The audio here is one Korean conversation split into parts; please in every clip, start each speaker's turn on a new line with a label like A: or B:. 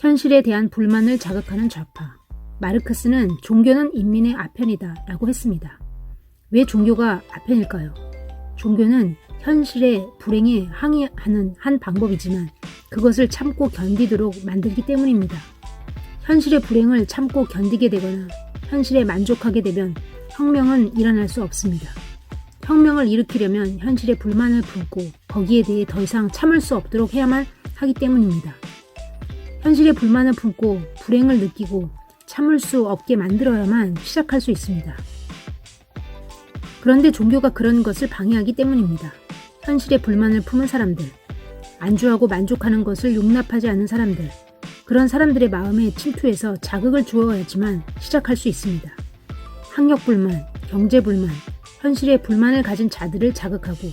A: 현실에 대한 불만을 자극하는 좌파. 마르크스는 종교는 인민의 아편이다 라고 했습니다. 왜 종교가 아편일까요? 종교는 현실의 불행에 항의하는 한 방법이지만 그것을 참고 견디도록 만들기 때문입니다. 현실의 불행을 참고 견디게 되거나 현실에 만족하게 되면 혁명은 일어날 수 없습니다. 혁명을 일으키려면 현실의 불만을 품고 거기에 대해 더 이상 참을 수 없도록 해야만 하기 때문입니다. 현실의 불만을 품고 불행을 느끼고 참을 수 없게 만들어야만 시작할 수 있습니다. 그런데 종교가 그런 것을 방해하기 때문입니다. 현실의 불만을 품은 사람들, 안주하고 만족하는 것을 용납하지 않는 사람들, 그런 사람들의 마음에 침투해서 자극을 주어야지만 시작할 수 있습니다. 학력 불만, 경제 불만, 현실의 불만을 가진 자들을 자극하고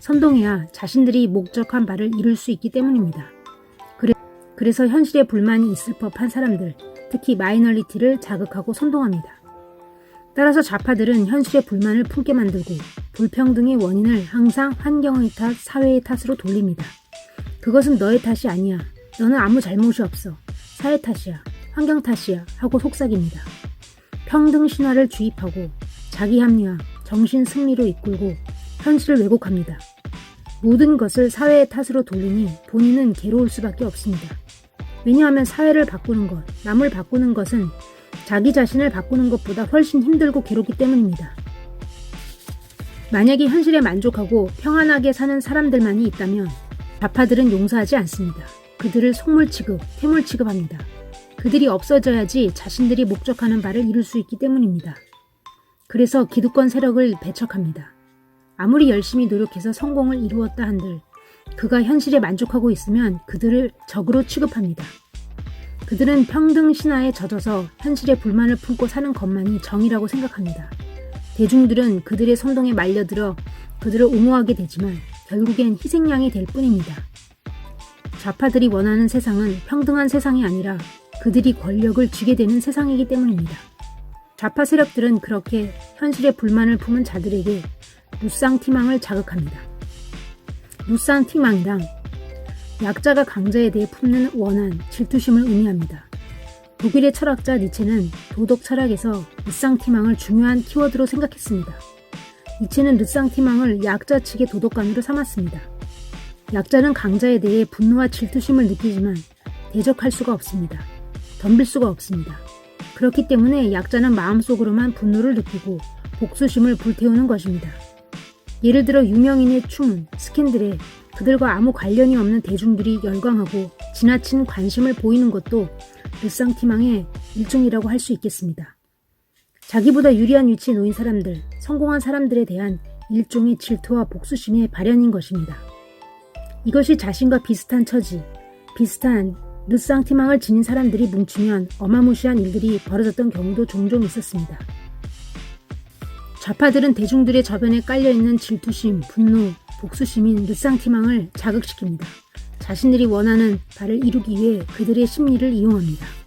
A: 선동해야 자신들이 목적한 바를 이룰 수 있기 때문입니다. 그래, 그래서 현실의 불만이 있을 법한 사람들, 특히 마이너리티를 자극하고 선동합니다. 따라서 좌파들은 현실의 불만을 품게 만들고 불평등의 원인을 항상 환경의 탓, 사회의 탓으로 돌립니다. 그것은 너의 탓이 아니야. 너는 아무 잘못이 없어. 사회 탓이야. 환경 탓이야. 하고 속삭입니다. 평등 신화를 주입하고 자기 합리화, 정신 승리로 이끌고 현실을 왜곡합니다. 모든 것을 사회의 탓으로 돌리니 본인은 괴로울 수밖에 없습니다. 왜냐하면 사회를 바꾸는 것, 남을 바꾸는 것은 자기 자신을 바꾸는 것보다 훨씬 힘들고 괴롭기 때문입니다. 만약에 현실에 만족하고 평안하게 사는 사람들만이 있다면 좌파들은 용서하지 않습니다. 그들을 속물 취급, 퇴물 취급합니다. 그들이 없어져야지 자신들이 목적하는 바를 이룰 수 있기 때문입니다. 그래서 기득권 세력을 배척합니다. 아무리 열심히 노력해서 성공을 이루었다 한들 그가 현실에 만족하고 있으면 그들을 적으로 취급합니다. 그들은 평등 신화에 젖어서 현실의 불만을 품고 사는 것만이 정의라고 생각합니다. 대중들은 그들의 선동에 말려들어 그들을 옹호하게 되지만 결국엔 희생양이 될 뿐입니다. 좌파들이 원하는 세상은 평등한 세상이 아니라 그들이 권력을 쥐게 되는 세상이기 때문입니다. 좌파 세력들은 그렇게 현실의 불만을 품은 자들에게 무쌍 티망을 자극합니다. 무쌍티망이랑 약자가 강자에 대해 품는 원한, 질투심을 의미합니다. 독일의 철학자 니체는 도덕 철학에서 르쌍티망을 중요한 키워드로 생각했습니다. 니체는 르쌍티망을 약자 측의 도덕관으로 삼았습니다. 약자는 강자에 대해 분노와 질투심을 느끼지만 대적할 수가 없습니다. 덤빌 수가 없습니다. 그렇기 때문에 약자는 마음속으로만 분노를 느끼고 복수심을 불태우는 것입니다. 예를 들어 유명인의 춤, 스캔들에 그들과 아무 관련이 없는 대중들이 열광하고 지나친 관심을 보이는 것도 르쌍티망의 일종이라고 할 수 있겠습니다. 자기보다 유리한 위치에 놓인 사람들, 성공한 사람들에 대한 일종의 질투와 복수심의 발현인 것입니다. 이것이 자신과 비슷한 처지, 비슷한 르쌍티망을 지닌 사람들이 뭉치면 어마무시한 일들이 벌어졌던 경우도 종종 있었습니다. 좌파들은 대중들의 저변에 깔려있는 질투심, 분노, 복수심인 르쌍티망을 자극시킵니다. 자신들이 원하는 바를 이루기 위해 그들의 심리를 이용합니다.